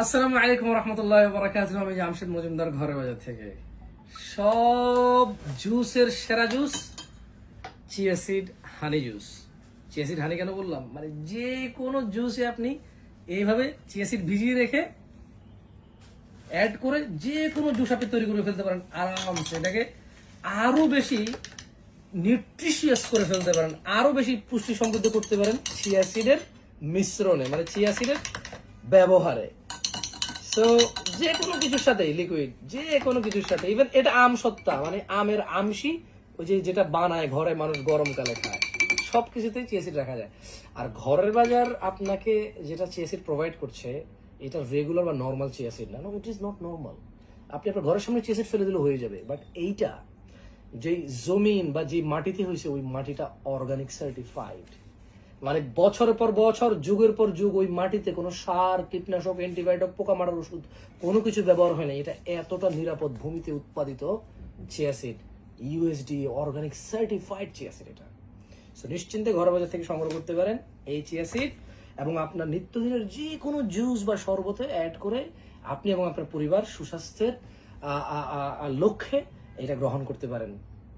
আসসালামু আলাইকুম রহমতুল্লাহ বরাকাত আমি জামশেদ মজুমদার ঘরে বাজার থেকে। সব জুসের সেরা juice chia seed honey juice. Chia seed honey কেন বললাম? মানে যে কোনো জুসে আপনি এইভাবে চিয়াসিড ভিজিয়ে রেখে অ্যাড করে যে কোনো জুস আপনি তৈরি করে ফেলতে পারেন, আরামসে। এটাকে আরও বেশি নিউট্রিশিয়াস করে ফেলতে পারেন, আরও বেশি পুষ্টি সমৃদ্ধ করতে পারেন চিয়াসিডের মিশ্রণে মানে চিয়াসিডের ব্যবহারে। সো যে কোনো কিছুর সাথে লিকুইড যে কোনো কিছুর সাথে ইভেন এটা আম সত্তা মানে আমের আমসি ওই যে যেটা বানায় ঘরে মানুষ গরমকালে খায়, সব কিছুতেই চিয়াসিড রাখা যায়। আর ঘরের বাজার আপনাকে যেটা চিয়াসিড প্রোভাইড করছে, এটা রেগুলার বা নর্মাল চিয়াসিড না। ইট ইজ নট নর্মাল আপনি আপনার ঘরের সামনে চিয়াসিড ফেলে দিলে হয়ে যাবে। বাট এইটা, যেই জমিন বা যে মাটিতে হয়েছে, ওই মাটিটা অর্গানিক সার্টিফাইড মানে বছরের পর বছর, যুগের পর যুগ, ওই মাটিতে কোনো সার, কীটনাশক, অ্যান্টিবায়োটিক পোকা মারার ওষুধ কোনো কিছু ব্যবহার হয় না এটা এতটা নিরাপদ ভূমিতে উৎপাদিত chia seed USD organic certified chia seed এটা। সো নিশ্চিন্তে ঘর বাজার থেকে সংগ্রহ করতে পারেন এই চিয়াসিড এবং আপনার নিত্যদিনের যে কোনো জুস বা শরবতে অ্যাড করে আপনি এবং আপনার পরিবার সুস্বাস্থ্যের লক্ষ্যে এটা গ্রহণ করতে পারেন।